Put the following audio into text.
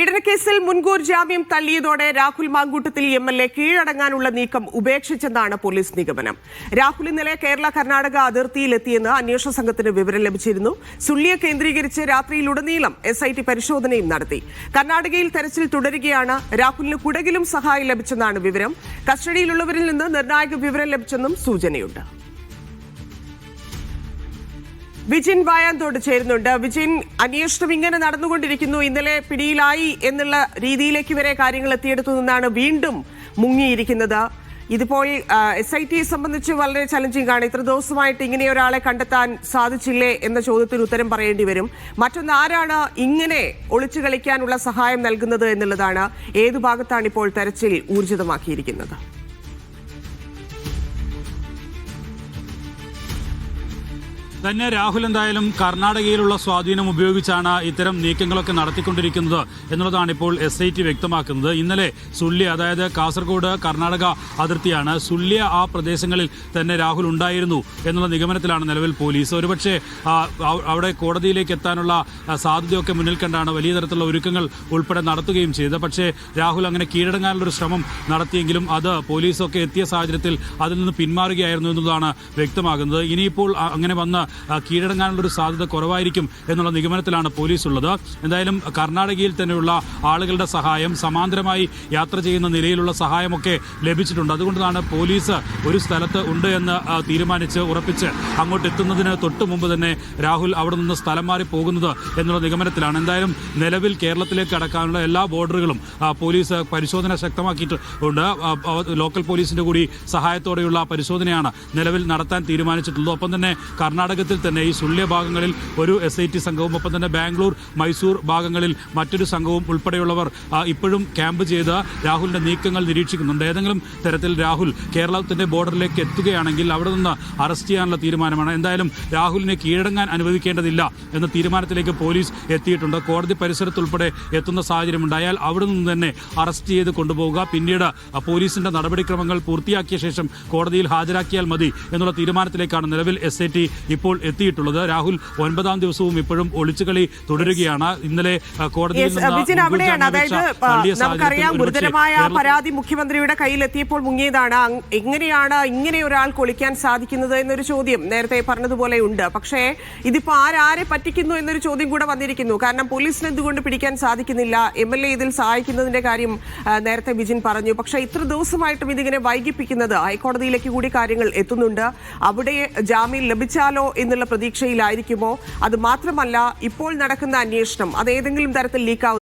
പീഡനക്കേസിൽ മുൻകൂർ ജാമ്യം തള്ളിയതോടെ Rahul Mamkootathil M L A കീഴടങ്ങാനുള്ള നീക്കം ഉപേക്ഷിച്ചെന്നാണ് പോലീസ് നിഗമനം. രാഹുൽ ഇന്നലെ കേരള കർണാടക അതിർത്തിയിലെത്തിയെന്ന് അന്വേഷണ സംഘത്തിന് വിവരം ലഭിച്ചിരുന്നു. സുള്ളിയെ കേന്ദ്രീകരിച്ച് രാത്രിയിലുടനീളം എസ് ഐ ടി പരിശോധനയും നടത്തി. കർണാടകയിൽ തെരച്ചിൽ തുടരുകയാണ്. രാഹുലിന് കുടകിലും സഹായം ലഭിച്ചെന്നാണ് വിവരം. കസ്റ്റഡിയിലുള്ളവരിൽ നിന്ന് നിർണായക വിവരം ലഭിച്ചെന്നും സൂചനയുണ്ട്. വിജിൻ വായാന്തോട് ചേരുന്നുണ്ട്. വിജിൻ അന്വേഷണം ഇങ്ങനെ നടന്നുകൊണ്ടിരിക്കുന്നു. ഇന്നലെ പിടിയിലായി എന്നുള്ള രീതിയിലേക്ക് വരെ കാര്യങ്ങൾ എത്തിയെടുത്തു നിന്നാണ് വീണ്ടും മുങ്ങിയിരിക്കുന്നത്. ഇതിപ്പോൾ എസ് ഐ ടിയെ സംബന്ധിച്ച് വളരെ ചലഞ്ചിങ് ആണ്. ഇത്ര ദിവസമായിട്ട് ഇങ്ങനെ ഒരാളെ കണ്ടെത്താൻ സാധിച്ചില്ലേ എന്ന ചോദ്യത്തിന് ഉത്തരം പറയേണ്ടി വരും. മറ്റൊന്ന് ആരാണ് ഇങ്ങനെ ഒളിച്ചു കളിക്കാനുള്ള സഹായം നൽകുന്നത് എന്നുള്ളതാണ്. ഏതു ഭാഗത്താണ് ഇപ്പോൾ തെരച്ചിൽ ഊർജിതമാക്കിയിരിക്കുന്നത്? തന്നെ രാഹുൽ എന്തായാലും കർണാടകയിലുള്ള സ്വാധീനം ഉപയോഗിച്ചാണ് ഇത്തരം നീക്കങ്ങളൊക്കെ നടത്തിക്കൊണ്ടിരിക്കുന്നത് എന്നുള്ളതാണ് ഇപ്പോൾ എസ് ഐ ടി വ്യക്തമാക്കുന്നത്. ഇന്നലെ സുള്ളി അതായത് കാസർഗോഡ് കർണാടക അതിർത്തിയാണ് സുള്ളിയ ആ പ്രദേശങ്ങളിൽ തന്നെ രാഹുൽ ഉണ്ടായിരുന്നു എന്നുള്ള നിഗമനത്തിലാണ് നിലവിൽ പോലീസ്. ഒരുപക്ഷെ അവിടെ കോടതിയിലേക്ക് എത്താനുള്ള സാധ്യതയൊക്കെ മുന്നിൽ കണ്ടാണ് വലിയ തരത്തിലുള്ള ഒരുക്കങ്ങൾ ഉൾപ്പെടെ നടത്തുകയും ചെയ്തത്. പക്ഷേ രാഹുൽ അങ്ങനെ കീഴടങ്ങാനുള്ളൊരു ശ്രമം നടത്തിയെങ്കിലും അത് പോലീസൊക്കെ എത്തിയ സാഹചര്യത്തിൽ അതിൽ നിന്ന് പിന്മാറുകയായിരുന്നു എന്നതാണ് വ്യക്തമാകുന്നത്. ഇനിയിപ്പോൾ അങ്ങനെ വന്ന് കീഴടങ്ങാനുള്ളൊരു സാധ്യത കുറവായിരിക്കും എന്നുള്ള നിഗമനത്തിലാണ് പോലീസ് ഉള്ളത് എന്തായാലും കർണാടകയിൽ തന്നെയുള്ള ആളുകളുടെ സഹായം സമാന്തരമായി യാത്ര ചെയ്യുന്ന നിലയിലുള്ള സഹായമൊക്കെ ലഭിച്ചിട്ടുണ്ട്. അതുകൊണ്ടാണ് പോലീസ് ഒരു സ്ഥലത്ത് ഉണ്ട് എന്ന് തീരുമാനിച്ച് ഉറപ്പിച്ച് അങ്ങോട്ട് എത്തുന്നതിന് തൊട്ട് മുമ്പ് തന്നെ രാഹുൽ അവിടെ നിന്ന് സ്ഥലം മാറി പോകുന്നത് എന്നുള്ള നിഗമനത്തിലാണ്. എന്തായാലും നിലവിൽ കേരളത്തിലേക്ക് അടക്കാനുള്ള എല്ലാ ബോർഡറുകളും പോലീസ് പരിശോധന ശക്തമാക്കിയിട്ടുണ്ട്. ലോക്കൽ പോലീസിന്റെ കൂടി സഹായത്തോടെയുള്ള പരിശോധനയാണ് നിലവിൽ നടത്താൻ തീരുമാനിച്ചിട്ടുള്ളത്. ഒപ്പം തന്നെ കർണാടകത്തിൽ തന്നെ ഈ സുള്ളിയ ഭാഗങ്ങളിൽ ഒരു എസ് ഐ ടി സംഘവും ഒപ്പം തന്നെ ബാംഗ്ലൂർ മൈസൂർ ഭാഗങ്ങളിൽ മറ്റൊരു സംഘവും ഉൾപ്പെടെയുള്ളവർ ഇപ്പോഴും ക്യാമ്പ് ചെയ്ത് രാഹുലിന്റെ നീക്കങ്ങൾ നിരീക്ഷിക്കുന്നുണ്ട്. ഏതെങ്കിലും തരത്തിൽ രാഹുൽ കേരളത്തിന്റെ ബോർഡറിലേക്ക് എത്തുകയാണെങ്കിൽ അവിടെ നിന്ന് അറസ്റ്റ് ചെയ്യാനുള്ള തീരുമാനമാണ്. എന്തായാലും രാഹുലിനെ കീഴടങ്ങാൻ അനുവദിക്കേണ്ടതില്ല എന്ന തീരുമാനത്തിലേക്ക് പോലീസ് എത്തിയിട്ടുണ്ട്. കോടതി പരിസരത്തുൾപ്പെടെ എത്തുന്ന സാഹചര്യമുണ്ട്. അയാൾ അവിടെ നിന്ന് തന്നെ അറസ്റ്റ് ചെയ്ത് കൊണ്ടുപോവുക. പിന്നീട് പോലീസിന്റെ നടപടിക്രമങ്ങൾ പൂർത്തിയാക്കിയ ശേഷം കോടതിയിൽ ഹാജരാക്കിയാൽ മതി എന്നുള്ള തീരുമാനത്തിലേക്കാണ് നിലവിൽ എസ് ടി ഇപ്പോൾ എത്തിയിട്ടുള്ളത്. രാഹുൽ ഒൻപതാം ദിവസവും ഇപ്പോഴും ഒളിച്ചുകളി തുടരുകയാണ്. ഇന്നലെ കോടതി കോടതിയിൽ അവിടെയാണ്. അതായത് നമുക്കറിയാം ഗുരുതരമായ പരാതി മുഖ്യമന്ത്രിയുടെ കയ്യിൽ എത്തിയപ്പോൾ മുങ്ങിയതാണ് എങ്ങനെയാണ് ഇങ്ങനെ ഒരാൾക്ക് ഒളിക്കാൻ സാധിക്കുന്നത് എന്നൊരു ചോദ്യം നേരത്തെ പറഞ്ഞതുപോലെ ഉണ്ട്. പക്ഷേ ഇതിപ്പോ ആരാരെ പറ്റിക്കുന്നു എന്നൊരു ചോദ്യം കൂടെ വന്നിരിക്കുന്നു. കാരണം പോലീസിന് എന്തുകൊണ്ട് പിടിക്കാൻ സാധിക്കുന്നില്ല? എം എൽ എ ഇതിൽ സഹായിക്കുന്നതിന്റെ കാര്യം നേരത്തെ ബിജിൻ പറഞ്ഞു. പക്ഷെ ഇത്ര ദിവസമായിട്ടും ഇതിങ്ങനെ വൈകിപ്പിക്കുന്നത് ഹൈക്കോടതിയിലേക്ക് കൂടി കാര്യങ്ങൾ എത്തുന്നുണ്ട്. അവിടെ ജാമ്യം ലഭിച്ചാലോ എന്നുള്ള പ്രതീക്ഷയിലായിരിക്കുമോ? അത് മാത്രമല്ല ഇപ്പോൾ നടക്കുന്ന അന്വേഷണം അത് ഏതെങ്കിലും തരത്തിൽ ലീക്കാവുന്ന